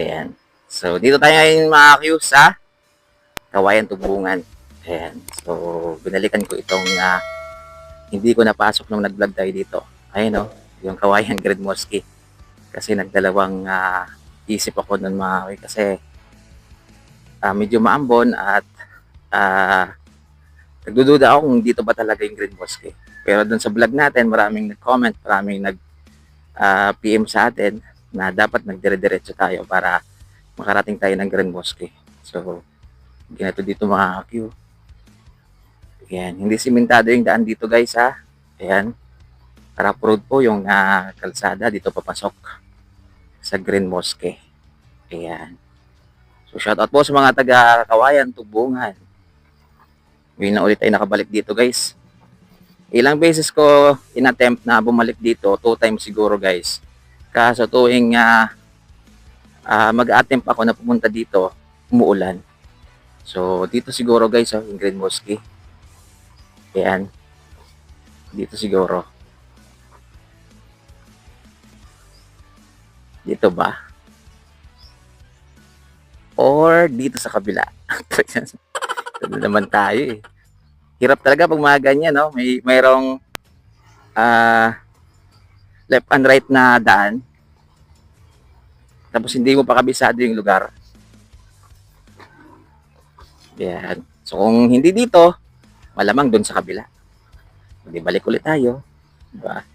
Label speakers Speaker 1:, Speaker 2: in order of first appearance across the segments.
Speaker 1: Ayan. So, dito tayo ngayon mga Q sa Kawayan Tubungan. Ayan. So, binalikan ko itong na hindi ko napasok nung nag-vlog tayo dito. Ayun o, yung Kawayan Grand Mosque. Kasi nagdalawang ah, isip ako nun mga Q kasi ah, medyo maambon at ah, nagdududa ako kung dito ba talaga yung Grand Mosque. Pero dun sa vlog natin, maraming nag-comment, maraming nag ah, PM sa atin na dapat nagdire-diretso tayo para makarating tayo ng Grand Mosque. So, ganito dito mga Q. Ayan, hindi simentado yung daan dito guys ha. Ayan, rough road po yung ah, kalsada dito papasok sa Grand Mosque. Ayan. So, shoutout po sa mga taga Kawayan, Tubungan. Ngayon na ulit ay nakabalik dito guys. Ilang beses ko inattempt na bumalik dito, two times siguro guys. Kaso tuwing ah, ah, mag-attempt ako na pumunta dito, umuulan. So, dito siguro guys, oh, yung Grand Mosque. Ayan. Dito siguro. Dito ba? Or dito sa kabila. Ito naman tayo eh. Hirap talaga pag mga ganyan, no? May mayroong ah left and right na daan. Tapos hindi mo pa kabisado yung lugar. Yan. So kung hindi dito, malamang doon sa kabila. Hindi balik ulit tayo. Diba?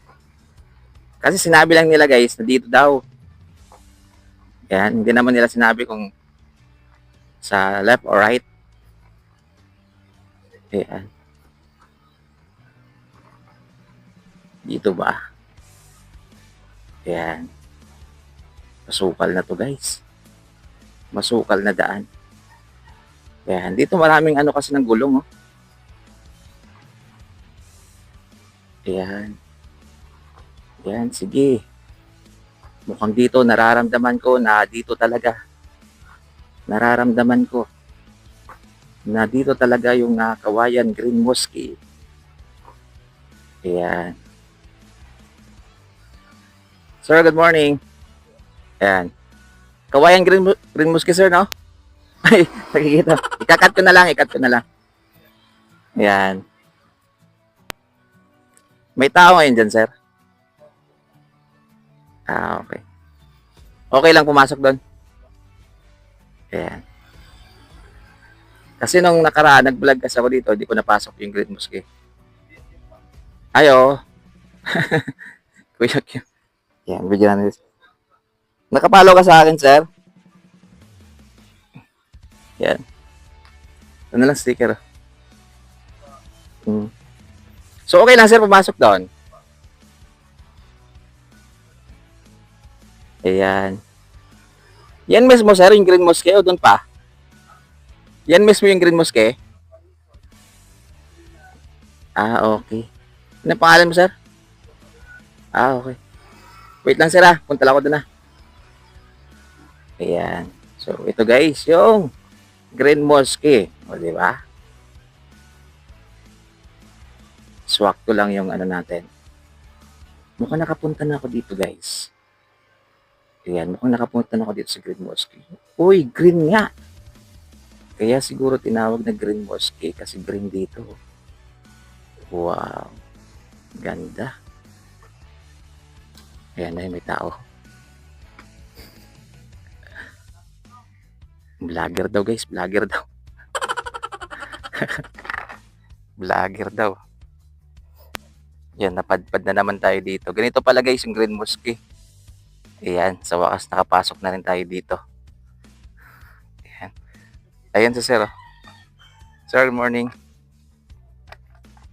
Speaker 1: Kasi sinabi lang nila guys na dito daw. Yan. Hindi naman nila sinabi kung sa left or right. Yan. Dito ba? Yan. Masukal na to guys. Masukal na daan. Yan. Dito maraming ano kasi ng gulong oh. Yan. Yan, sige. Mukhang dito nararamdaman ko na dito talaga. Nararamdaman ko na dito talaga yung uh, Kawayan Green Mosque. Ayan. Sir, good morning. Ayan. Kawayan Green, Green Mosque, sir, no? Ay, nakikita. Ikakat ko na lang, ikat ko na lang. Ayan. May tao ngayon dyan, sir? Ah, okay. Okay lang pumasok doon? Ayan. Kasi nung nakaraan, nag-vlog kasi ako dito, hindi ko napasok yung Green Mosque. Ayo. Kuya Q. Yan, bigyan natin. Nakapalo ka sa akin, sir? Yan. Ano lang sticker. Hmm. So, okay lang, sir, pumasok doon. Ayan. Yan mismo, sir, yung Green Mosque o doon pa? Yan mismo yung Green Mosque? Ah, okay. Ano pangalan mo, sir? Ah, okay. Wait lang, sir, ah. Punta lang ako doon, ah. Ayan. So, ito guys, yung Green Mosque. O, di ba? Swak ko lang yung ano natin. Mukhang nakapunta na ako dito, guys. Ayan, mukhang nakapunta na ako dito sa Green Mosque. Uy, green nga! Kaya siguro tinawag na Green Mosque kasi green dito. Wow. Ganda. Ayan na may tao. Vlogger daw guys, vlogger daw. vlogger daw. Yan, napadpad na naman tayo dito. Ganito pala guys yung Green Mosque. Ayan, sa wakas nakapasok na rin tayo dito. Ayan. Ayan si Sir. oh. Sir, good morning.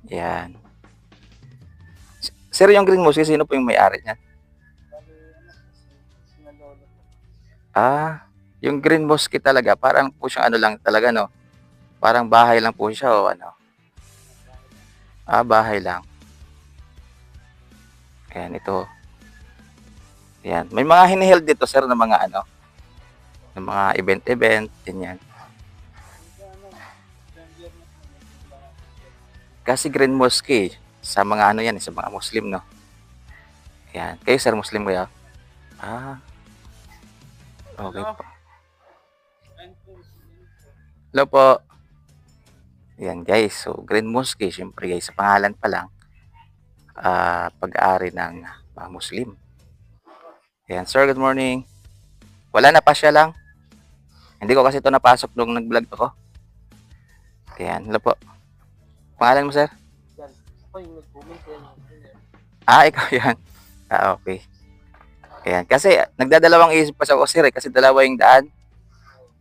Speaker 1: Ayan. Sir, yung Green Mosque, sino po yung may-ari niyan? Ah, yung Green Mosque talaga, parang po siyang ano lang talaga, no? Parang bahay lang po siya o ano? Ah, bahay lang. Ayan, ito. Ayan. May mga hiniheld dito, sir, ng mga ano? Ng mga event-event, ganyan. Kasi Green Mosque, sa mga ano yan, sa mga Muslim, no? Ayan. Kayo, sir, Muslim kayo? Ah. Okay po. Hello po. Yan guys, so Green Mosque, syempre guys, sa pangalan pa lang, ah pag-aari ng mga Muslim. Yan, sir, good morning. Wala na pa siya lang. Hindi ko kasi ito napasok nung nag-vlog ako. Yan, hello po. Pangalan mo, sir?
Speaker 2: Ako yung nag-comment yan.
Speaker 1: Ah, ikaw yan. Ah, okay. Ayan. Kasi, nagdadalawang isip pa sa ako, eh, kasi dalawa yung daan.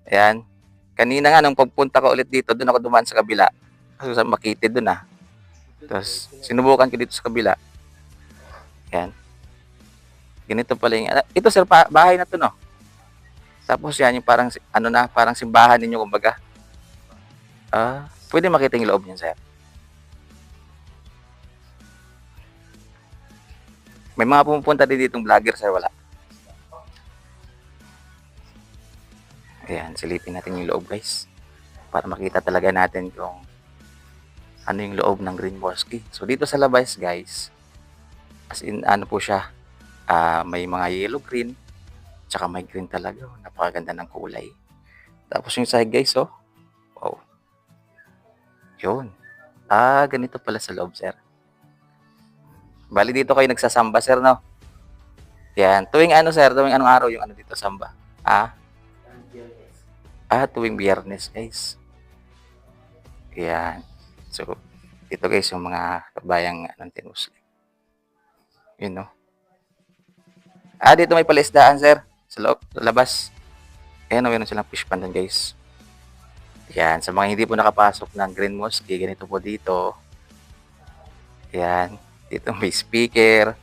Speaker 1: Ayan. Kanina nga, nung pagpunta ko ulit dito, doon ako dumaan sa kabila. Kasi sa Makiti doon ah. Tapos, sinubukan ko dito sa kabila. Ayan. Ganito pala yung, ah, ito sir, bahay na to, no? Tapos yan, yung parang, ano na, parang simbahan ninyo, kumbaga. Ah, pwede makita yung loob niyan, sir. May mga pumupunta din ditong vlogger, sir, wala. Ayan, silipin natin yung loob, guys. Para makita talaga natin kung ano yung loob ng Green Mosque. So, dito sa labas, guys, as in, ano po siya, ah, may mga yellow green, tsaka may green talaga. Napakaganda ng kulay. Tapos yung side, guys, oh. Wow. Yun. Ah, ganito pala sa loob, sir. Bali dito kayo nagsasamba, sir, no? Yan. Tuwing ano, sir? Tuwing anong araw yung ano dito, samba? Ah? Ah, tuwing biyernes, guys. Yan. So, ito guys, yung mga kabayang anong tinusli. Yun, no? Ah, dito may palisdaan, sir. Sa loob, sa labas. Ayan, meron silang fish pan doon, guys. Yan. Sa mga hindi po nakapasok ng Green Mosque, ganito po dito. Yan. Dito may speaker.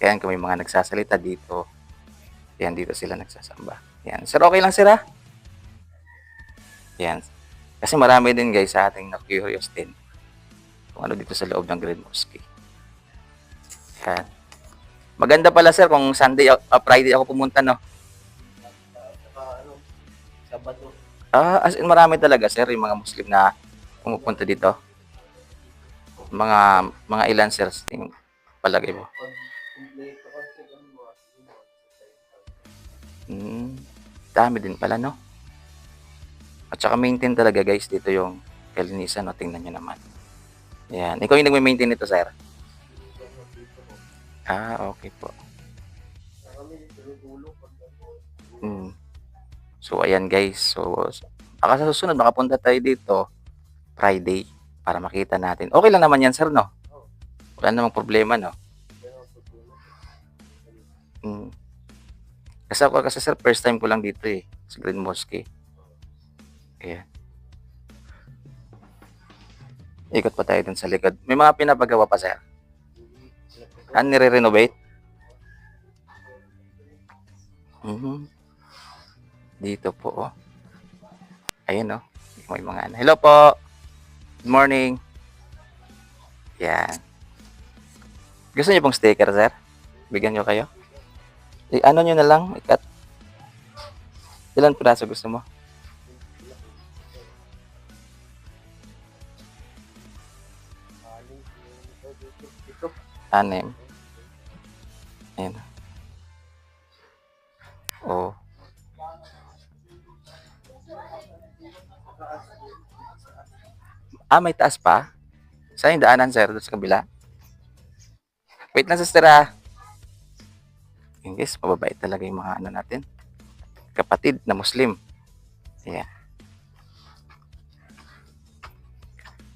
Speaker 1: Yan, kung may mga nagsasalita dito. Yan, dito sila nagsasamba. Yan. Sir, okay lang sir ha? Yan. Kasi marami din guys sa ating na-curious din. Kung ano dito sa loob ng Green Mosque. Yan. Maganda pala sir kung Sunday, uh, Friday ako pumunta no.
Speaker 2: Ano, Sabado.
Speaker 1: Ah, as in marami talaga sir yung mga Muslim na pumupunta dito. Mga mga ilan sir yung palagay mo? Hmm, dami din pala, no? At saka maintain talaga guys dito yung kalinisan, no? Tingnan nyo naman. Yan. Ikaw yung nagme-maintain nito, sir? Ah, okay po. Hmm. So, ayan guys. So, baka sa susunod, makapunta tayo dito Friday para makita natin. Okay lang naman yan, sir, no? Wala namang problema, no? Hmm. Kasi ako, kasi sir, first time ko lang dito eh. Sa Green Mosque. Ayan. Ikot pa tayo dun sa likod. May mga pinapagawa pa, sir. Ano nire-renovate? Mhm. Dito po, oh. Ayun, oh. May mga ano. Hello po. Good morning. Yan. Gusto niyo pong sticker, sir? Bigyan niyo kayo? Eh, ano nyo na lang, ikat. Ilan piraso gusto mo? Anim. Ah, may taas pa? Saan yung daanan, sir? Doon sa kabila? Wait lang, sister, ah. Yun, guys, mababait talaga yung mga ano natin. Kapatid na Muslim. Ayan.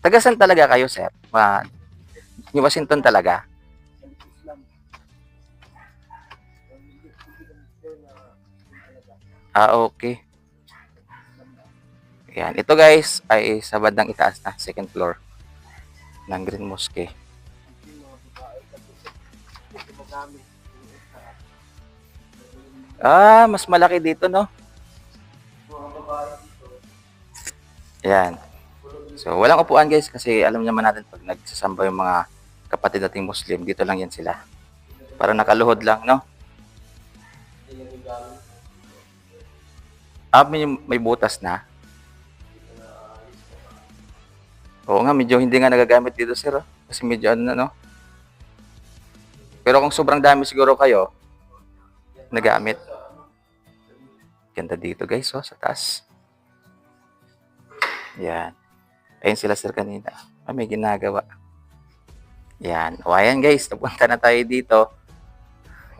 Speaker 1: Tagasan talaga kayo, sir? Ma New Washington talaga? Ah, okay. Yan. Ito guys ay sa bandang itaas na, second floor ng Green Mosque. Ah, mas malaki dito, no?
Speaker 2: Mga babae dito.
Speaker 1: Yan. So, walang upuan guys kasi alam naman natin pag nagsasamba yung mga kapatid nating Muslim, dito lang yan sila. Para nakaluhod lang, no? Ah, may, may butas na. Oo nga, medyo hindi nga nagagamit dito, sir. oh. Kasi medyo ano no? Pero kung sobrang dami siguro kayo, nagamit. Ganda dito guys, oh, sa taas. Yan. Ayun sila sir kanina. Ah, may ginagawa. Yan. O ayan guys, napunta na tayo dito.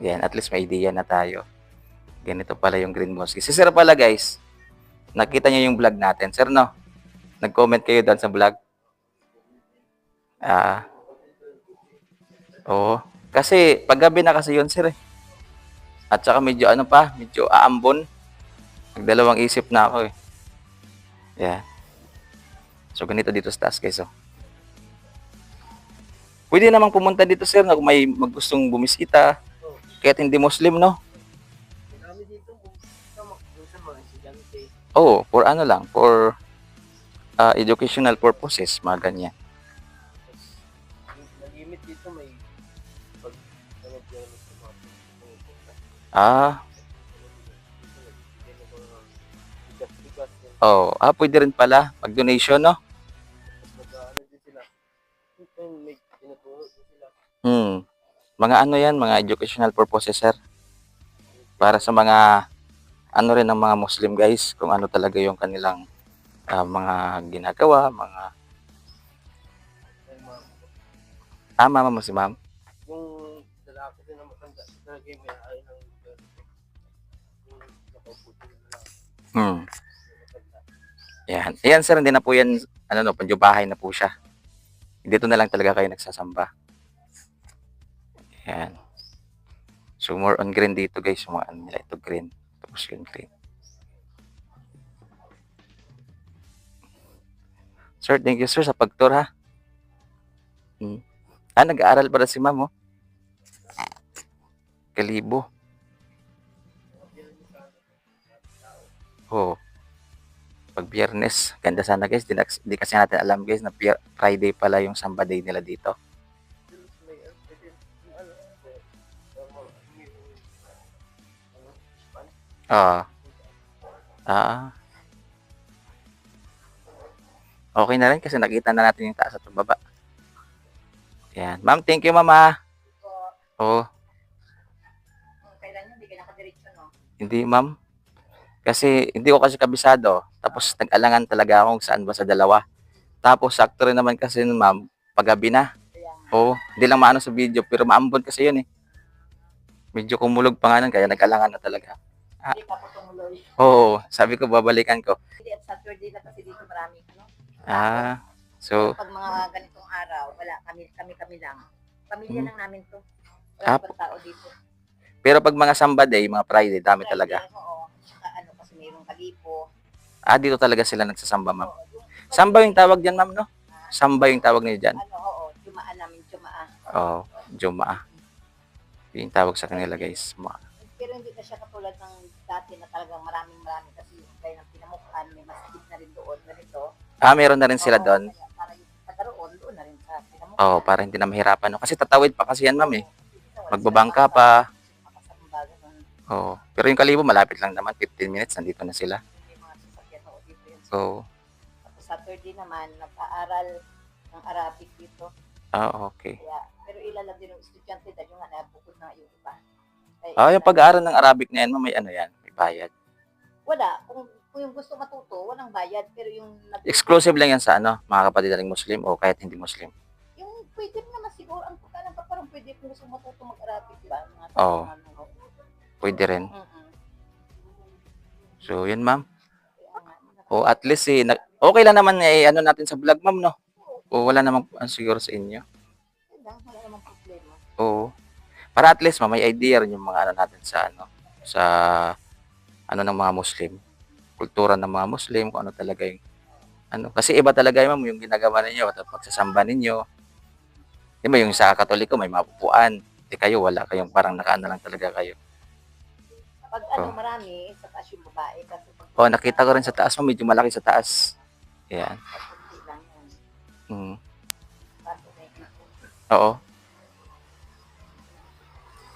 Speaker 1: Yan, at least may idea na tayo. Ganito pala yung Green Mosque. Si sir pala guys, nakita niyo yung vlog natin. Sir, no? Nag-comment kayo doon sa vlog? Ah. Oo. Kasi, paggabi na kasi yun, sir eh. At saka medyo ano pa, medyo aambon. Nagdalawang isip na ako eh. Yeah. So, ganito dito sa taas, guys. Oh. Pwede namang pumunta dito, sir, na kung may magustong bumisita. Kahit hindi Muslim, no? Oo, for ano lang, for uh, educational purposes, mga ganyan. Ah, oh, ah, pwede rin pala, no?
Speaker 2: Tinuturo din sila.
Speaker 1: Hmm. Mga ano yan, mga educational purposes, sir. Para sa mga, ano rin ng mga Muslim guys, kung ano talaga yung kanilang ah, mga ginagawa, mga ah, mama mo si ma'am?
Speaker 2: yung lalaki din na matanda, talaga yung
Speaker 1: Hmm. Yan. Yan, sir, hindi na po yan, ano no, panjubahay na po siya. Dito na lang talaga kayo nagsasamba. Yan. So, more on green dito, guys. Mga ano nila, ito green. Tapos yun, green. Sir, thank you, sir, sa pag-tour, ha? Hmm. Ah, nag-aaral para si ma'am, oh. Kalibo. Oh. Pag biyernes, ganda sana guys. Di, di kasi natin alam guys na Friday pala yung Samba Day nila dito. Ah. Ah. Okay na rin kasi nakita na natin yung taas at yung baba. Yan. Ma'am, thank you, mama. Oh,
Speaker 3: Kailan hindi ka nakadiretso, no?
Speaker 1: hindi, ma'am. Kasi hindi ko kasi kabisado. Tapos nag-alangan talaga ako kung saan ba sa dalawa. Tapos sakto rin naman kasi nun, ma'am, paggabi na. Oo, hindi lang maano sa video, pero maambon kasi yun eh. Medyo kumulog pa nga nun, kaya nag-alangan na talaga.
Speaker 3: hindi pa po tumuloy.
Speaker 1: Oo, sabi ko babalikan ko.
Speaker 3: Hindi at Saturday na kasi dito marami, ano?
Speaker 1: Ah, so,
Speaker 3: Pag mga ganitong araw, wala, kami, kami, kami lang. Pamilya
Speaker 1: Hmm.
Speaker 3: lang namin to.
Speaker 1: Ah,
Speaker 3: Wala pang tao dito.
Speaker 1: pero pag mga Samba Day, mga Friday, dami talaga.
Speaker 3: Oo, kalipo.
Speaker 1: Ah, dito talaga sila nagsasamba, ma'am.
Speaker 3: Oo, yung-
Speaker 1: Samba yung tawag dyan, ma'am, no? Samba yung tawag niyo dyan.
Speaker 3: Ano, oo, jumaan namin, jumaan.
Speaker 1: Oo, Jumaa. Yun yung tawag sa kanila, guys. Ma-
Speaker 3: Pero hindi na siya katulad ng dati na talagang maraming marami kasi yung kaya ng pinamukan, may masjid na rin doon, ganito.
Speaker 1: Ah, meron na rin sila
Speaker 3: Oo,
Speaker 1: doon.
Speaker 3: kaya Para yung taga roon, doon na rin sa pinamukan.
Speaker 1: Oo, para hindi na mahirapan, no? Kasi tatawid pa kasi yan, ma'am, eh. Magbabangka pa. Oo. Pero yung Kalibo, malapit lang naman. 15 minutes, nandito na sila.
Speaker 3: May mga sasakyan o dito yun.
Speaker 1: So,
Speaker 3: Tapos Saturday naman, nag-aaral ng Arabic dito.
Speaker 1: ah, okay.
Speaker 3: Kaya, pero ilan lang din yung estudyante dahil yung nga nabukod na yung iba. Kaya
Speaker 1: Ah, yung pag-aaral ng Arabic na yan, ma'am, may ano yan, may bayad.
Speaker 3: Wala. Kung, kung yung gusto matuto, walang bayad. Pero yung nag-
Speaker 1: Exclusive lang yan sa ano, mga kapatid nating Muslim o kahit hindi Muslim.
Speaker 3: Yung pwede rin naman siguro. Ang pagkalang pa parang pwede kung gusto matuto mag-Arabic, di ba? Mga
Speaker 1: Oo.
Speaker 3: mga.
Speaker 1: Pwede rin. So, yun, ma'am. O at least, eh, okay lang naman eh, ano natin sa vlog, ma'am, no? O wala namang ano, siguro sa inyo.
Speaker 3: Wala namang problema.
Speaker 1: Oo. Para at least, ma'am, may idea rin yung mga ano natin sa ano, sa ano ng mga Muslim. Kultura ng mga Muslim, kung ano talaga yung ano. Kasi iba talaga ma'am yung ginagawa ninyo at pagsasamba ninyo. Di ba yung sa Katoliko may mapupuan. Di kayo, wala kayong parang nakaano lang talaga kayo.
Speaker 3: Pag ano,
Speaker 1: Oh.
Speaker 3: marami, sa taas yung babae. Kasi pag
Speaker 1: Oh, nakita ko rin sa taas, ma'am, medyo malaki sa taas. Yan.
Speaker 3: Kunti lang yan.
Speaker 1: Mm. Oo.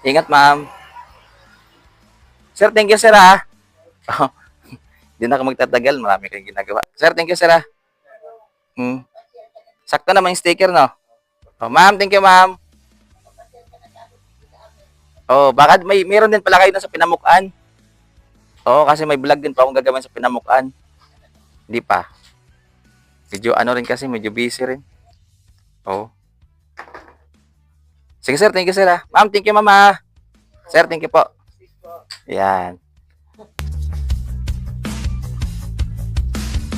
Speaker 1: Ingat, ma'am. Sir, thank you, sir, ha? Oh, Hindi na ako magtatagal. Marami kayong ginagawa. Sir, thank you, sir, ha? Hmm. Sakto naman yung sticker, no? Oh, ma'am, thank you, ma'am. Oh, baka may meron din pala kayo na sa pinamukan. Oo, kasi may vlog din pa akong gagawin sa pinamukan. Hindi pa. Medyo ano rin kasi, medyo busy rin. Oo. Sige sir, thank you sir ah. Ma'am, thank you mama. Sir, thank you po. Yan.